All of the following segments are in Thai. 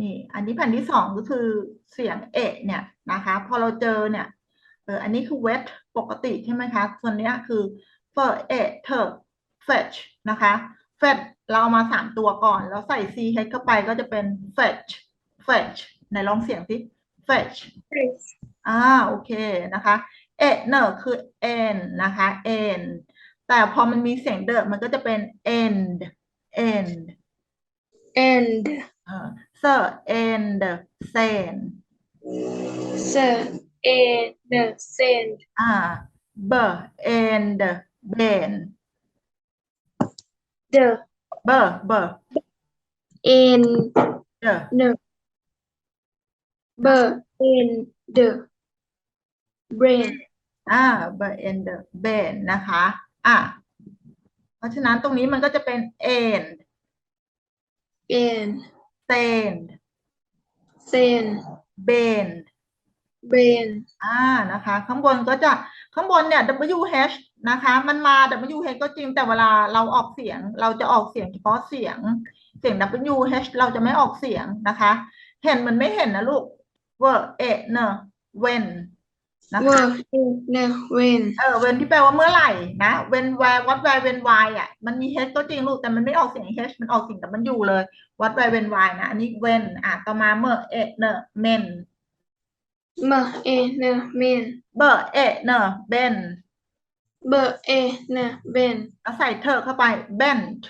นี่ อันนี้แผ่นที่สองก็คือเสียงเอะเนี่ยนะคะ พอเราเจอเนี่ยเอออันนี้คือ wet ปกติใช่ไหมคะ ส่วนเนี้ยคือ for e t e r fetch นะคะ fetch เราเอามาสามตัวก่อน แล้วใส่ ch เข้าไปก็จะเป็น fetch fetch ไหนลองเสียงสิ fetch อ่าโอเคนะคะเอะเนอร์คือ n นะคะ n แต่พอมันมีเสียงเดอมันก็จะเป็น end end and เออ s end sen send and send อ่า b end ben the b b in the the b in the brain อ่า b end ben นะคะ อะ เพราะฉะนั้นตรงนี้มันก็จะเป็น end and send send ben brain อ่านะคะ ข้างบนก็จะข้างบนเนี่ย WH นะคะ มันมา WH ก็จริงแต่เวลาเราออกเสียง เราจะออกเสียงเฉพาะเสียง เสียง WH เราจะไม่ออกเสียงนะคะ เห็นมันไม่เห็นนะลูก were it เนอะ when นะคะ were in the when เออ when ที่แปลว่าเมื่อไหร่นะ when where what where when why อะมันมี h ก็จริงลูกแต่มันไม่ออกเสียง h มันออกเสียง W เลย what where when why นะ อันนี้ when อะต่อมาเมื่อ it เนอะ men m in the men เบอร์ it เนอะ ben b in the ben แล้วใส่เธอเข้าไป bent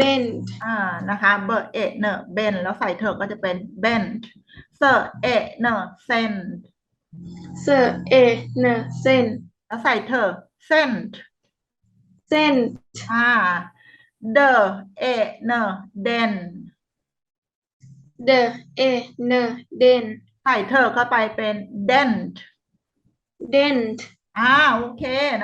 bend อ่านะคะเบอร์ it เนอะ ben แล้วใส่เธอก็จะเป็น bent เซอร์ it เนอะ send s in the send แล้วใส่เธอ sent send อ่า the it เนอะ den the in the den ใส่เธอเข้าไปเป็น dent dent อ่าโอเค